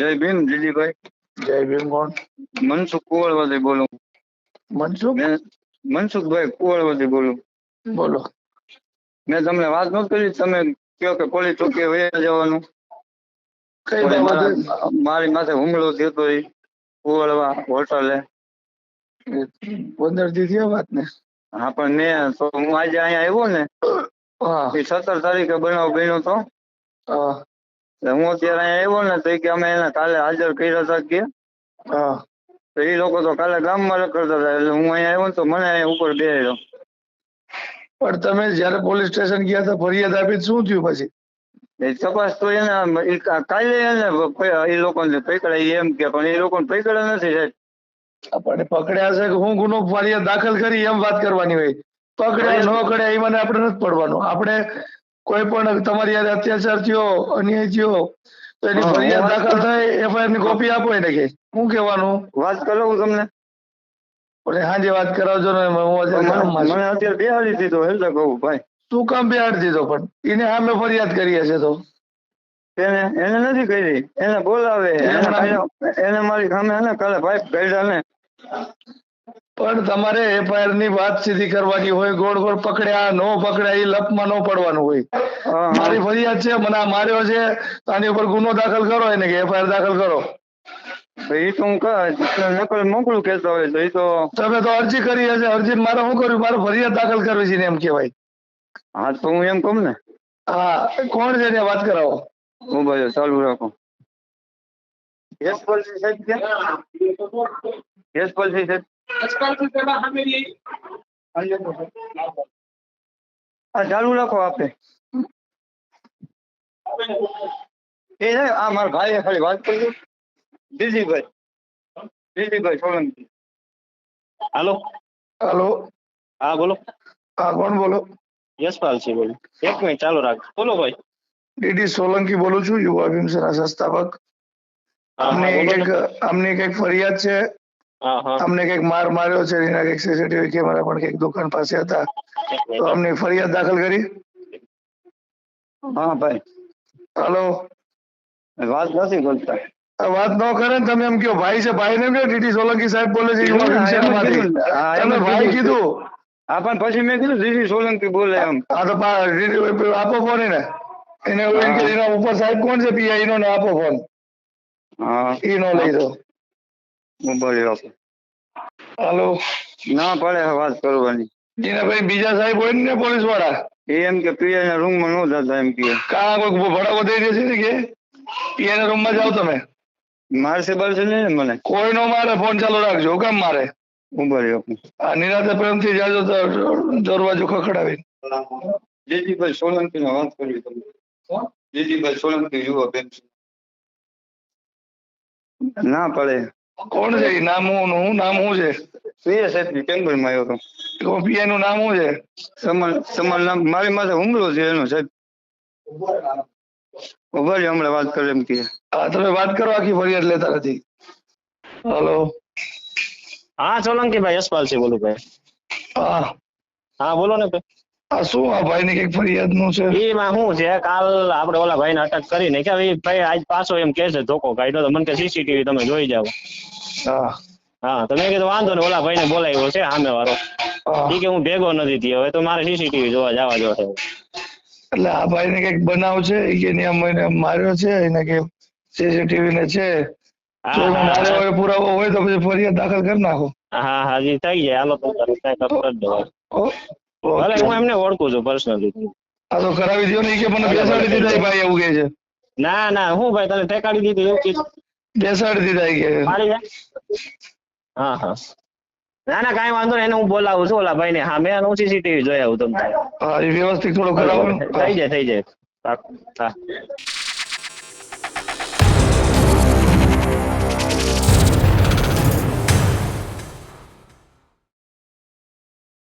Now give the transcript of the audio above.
જય ભીમ દિલીપભાઈ જય ભીમ કોણ? મનસુખ કુવરવતી બોલું. મનસુખ? મેં મનસુખભાઈ કુવરવતી બોલું. બોલો. મેં તમને વાત નહોતી કરી તમે કહો કે પોલીસ ચોકીએ વયા જવાનું. કઈ પણ બાબતે? મારા- મારી માથે હુમલો થયો હતો ઈ કુવરવા હોટલે. પંદર દી થયા વાત ને હા પણ મેં તો હું આજે અહીંયા આવ્યો ને હા. એ સત્તર તારીખે બનાવ બન્યો હતો હા અત્યારે આવ્યો ને તો કે અમે એને કાલે હાજર કર્યા હતા કે હા. તો એ લોકો તો કાલે ગામમાં રખડતા હતા એટલે હું અહીંયા આવ્યો ને તો મને અહીંયા ઉપર બેહ્યો. પણ તમે જયારે પોલીસ સ્ટેશન ગયા હતા ફરિયાદ આપી શું થયું પછી? એ તપાસ તો એને કાલે એને એ લોકોને પકડાય એમ કે પણ એ લોકોને પકડ્યા નથી સાહેબ. આપણે પકડ્યા છે કે હું ગુનો ફરિયાદ દાખલ કરી એમ વાત કરવાની હોય. પકડ્યા ન કડ્યા એ મને આપણે નથી પડવાનું. આપણે કોઈ પણ તમારી યારે અત્યાચાર થયો અન્યાય થયો તો એની ફરિયાદ દાખલ થાય એફઆઈઆરની કોપી આપો એને કે. શું કહેવાનું? વાત કરાવું તમને. અને સાંજે વાત કરાવજો ને હું મને અત્યારે બેહાડી દીધો એટલે કહું ભાઈ. શું કામ બેહાડી દીધો પણ? એને સામે ફરિયાદ કરી હશે તો. એને એને નથી કરી એને બોલાવે. એને મારી સામે એને કાલે પાઇપ કાઢ્યા ને. પણ તમારે એફઆઈઆરની વાત સીધી કરવાની હોય ગોળ ગોળ પકડ્યા નો પકડ્યા એ લપમાં ન પડવાનું હોય. મારી ફરિયાદ છે મને આ માર્યો છે આની ઉપર ગુનો દાખલ કરો એને કે એફઆઈઆર દાખલ કરો. તો એ તો હું નકલ મોકલું કેતો હોય તો એ તો તમે તો અરજી કરી હશે અરજી મારે શું કર્યું મારે ફરિયાદ દાખલ કરવી છે ને એમ કહેવાય. હા તો હું એમ કહું ને. હા કોણ છે ને વાત કરાવો? હું ભાઈ ચાલુ રાખો. યશપાલસિંહ સાહેબ? યશપાલસિંહ સાહેબ. ચાલુ રાખો આપે. એ છે આ મારા ભાઈ ખાલી વાત કરી દીદીભાઈ દીદીભાઈ સોલંકી. હાલો. હાલો. હા બોલો. હા કોણ બોલો? યશપાલ છે બોલો. એક મિનિટ ચાલુ રાખ. બોલો ભાઈ. ડીડી સોલંકી બોલું છું યુવા ભીમસેના સંસ્થાપક. અમને એક અમને કંઈક ફરિયાદ છે. અમને કંઈક માર માર્યો છે એના કંઈક સીસીટીવી કેમેરા પણ કંઈક દુકાન પાસે હતા. તો અમને ફરિયાદ દાખલ કરી? હા ભાઈ. હલો? વાત નથી બોલતા વાત ન કરે ને તમે એમ કયો ભાઈ છે ભાઈ ને કયો ડીડી સોલંકી સાહેબ બોલે છે યુવા તમે ભાઈ કીધું. હા પણ પછી મેં કીધું ડીડી સોલંકી બોલે એમ. હા તો આપો ફોન એને. એને ઉપર સાહેબ કોણ છે પીઆઈ નો ને આપો ફોન હા. ઈ નો લઈ દો. મોબાઈલ આપો હાલો. ના પડે વાત કરવાની. એના ભાઈ બીજા સાહેબ હોય ને પોલીસવાળા એ એમ કે પીએ ના રૂમમાં ન જતા એમ કે. કા કોઈ ભડાકો દઈ દેશે ને કે? રૂમમાં જાઓ તમે. મારશે બારશે નહીં ને મને? કોઈ નો મારે ફોન ચાલુ રાખજો. કેમ મારે? મોબાઈલ આપો આ નિરાતે પ્રેમથી જાજો તો દરવાજો ખખડાવી જીજીભાઈ સોલંકી ને વાત કરવી તમે જીજીભાઈ સોલંકી યુવા બેન ના પડે. કોણ છે? નામ હું હું નામ શું છે? પીએ સાહેબની ચેમ્બરમાં આવ્યો હતો પીઆઈ નું નામ શું છે? સમલ સમલ નામ મારી માથે હુમલો છે એનો સાહેબ. ઊભા રહ્યો, હમણાં વાત કરે એમ કે. હા તમે વાત કરો આખી ફરિયાદ લેતા નથી. હલો. હા સોલંકી ભાઈ યશપાલ છે બોલું ભાઈ. હા. હા બોલો ને ભાઈ. આ શું આ ભાઈ ની કંઈક ફરિયાદનું છે? એમાં શું છે? કાલ આપણે ઓલા ભાઈને અટક કરીને કે ભાઈ આજ પાછો એમ કે છે ધોકો કાઢ્યો તો મને કે સીસીટીવી તમે જોઈ જાઓ. હા. હા તો મેં કીધું વાંધો ને ઓલા ભાઈને બોલાવ્યો છે સામે વાળો એ કે હું ભેગો નથી થયો હવે તો મારે સીસીટીવી જોવા જવા જો છે. એટલે આ ભાઈ ને કંઈક બનાવ છે? એ કે નિયમ આમ એને માર્યો છે એને કે સીસીટીવી ને છે. તો મારે પુરાવો હોય તો પછી ફરિયાદ દાખલ કરી નાખો. હા હા જી થઈ જાય. હાલો તો કઈ કરી દો ભલે હું એમને ઓળખું છું પર્સનલી આ તો કરાવી દો ને કે મને બેસાડી દીધા ભાઈ એવું કે છે. ના ના હું ભાઈ તને ઠેકાડી દીધું એવું કીધું બેસાડી દીધા કે મારી હા હા. ના ના કાંઈ વાંધો નહીં એને હું બોલાવું છું. ઓલા ભાઈ ને હા મેં હું સીસીટીવી જોઈ આવું તમને. હા એ વ્યવસ્થિત થોડું કરાવો. થઈ જાય થઈ જાય. હા.